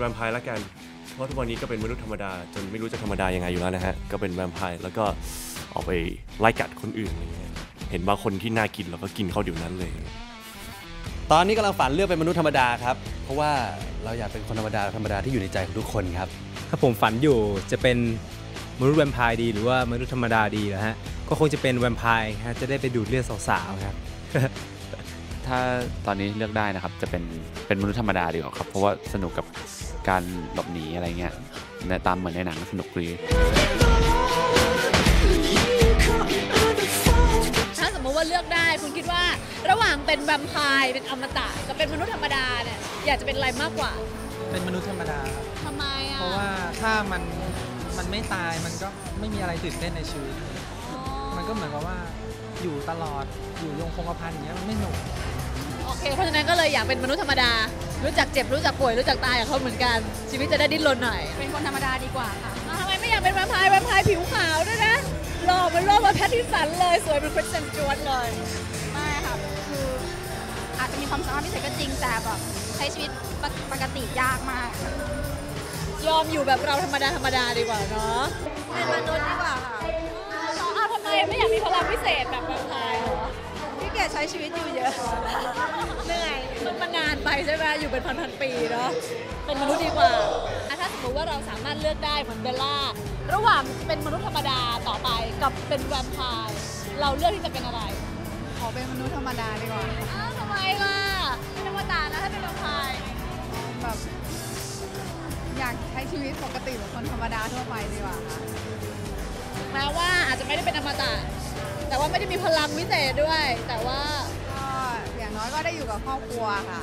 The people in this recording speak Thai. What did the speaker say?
เป็นแวมไพร์ละกัน เพราะทุกวันนี้ก็เป็นมนุษย์ธรรมดา จนไม่รู้จะธรรมดายังไงอยู่แล้วนะฮะ ก็เป็นแวมไพร์แล้วก็ออกไปไล่กัดคนอื่นอะไรเงี้ย เห็นบางคนที่น่ากินเราก็กินเขาเดี๋ยวนั้นเลย ตอนนี้กำลังฝันเลือกเป็นมนุษย์ธรรมดาครับ เพราะว่าเราอยากเป็นคนธรรมดาธรรมดาที่อยู่ในใจของทุกคนครับ ถ้าผมฝันอยู่จะเป็นมนุษย์แวมไพร์ดีหรือว่ามนุษย์ธรรมดาดีนะฮะ ก็คงจะเป็นแวมไพร์ฮะจะได้ไปดูดเลือดสาวๆครับ ถ้าตอนนี้เลือกได้นะครับ จะเป็นเป็นมนุษย์ธรรมดาดีกว่าครับ เพราะว่าสนุกกับการหลบหนีอะไรเงี้ยในตามเหมือนในหนังสนุกดีถ้าสมมติว่าเลือกได้คุณคิดว่าระหว่างเป็นแวมไพร์เป็นอมตะกับเป็นมนุษย์ธรรมดาเนี่ยอยากจะเป็นอะไรมากกว่า เป็นมนุษย์ธรรมดาครับทำไมอะเพราะว่าถ้ามันมันไม่ตายมันก็ไม่มีอะไรตื่นเต้นในชีวิตอ๋อมันก็เหมือนกับว่า อยู่ตลอดอยู่ยงคงกระพันอย่างเงี้ยมันไม่หนุกโอเค เพราะฉะนั้นก็เลยอยากเป็นมนุษย์ธรรมดา รู้จักเจ็บรู้จักป่วยรู้จักตายกับเขาเหมือนกัน ชีวิตจะได้ดิ้นรนหน่อยเป็นคนธรรมดาดีกว่าค่ะอ้าวทำไมไม่อยากเป็นแวมไพร์แวมไพร์ผิวขาวด้วยนะหล่อเหมันโลกมาแพททิสันเลยสวยเป็นคริสเตนสจวตเลย ไม่ค่ะคืออาจจะมีความสามารถพิเศษก็จริงแต่แบบใช้ชีวิตปกปกติยากมากค่ะยอมอยู่แบบเราธรรมดาธรรมดาดีกว่าเนาะเป็นมนุษย์ดีกว่าค่ะ อยากมีพลังพิเศษแบบแวมไพร์เหรอพี่เกียจใช้ชีวิตอยู่เยอะ เหนื่อย มันมานานไปใช่ไหมอยู่เป็นพันๆปีเนาะ เป็นมนุษย์ดีกว่าอะถ้าสมมติว่าเราสามารถเลือกได้เหมือนเบลล่า ระหว่างเป็นมนุษย์ธรรมดาต่อไปกับเป็นแวมไพร์เราเลือกที่จะเป็นอะไร ขอเป็นมนุษย์ธรรมดาดีกว่า อ้าวทำไมล่ะเป็นธรรมดานะถ้าเป็นแวมไพร์แบบอยากใช้ชีวิตปกติเหมือนคนธรรมดาทั่วไปดีกว่าค่ะแม้ว่าอาจจะไม่ได้เป็นอมตะ แต่ว่าไม่ได้มีพลังวิเศษด้วย แต่ว่าก็อย่างน้อยก็ได้อยู่กับครอบครัวค่ะ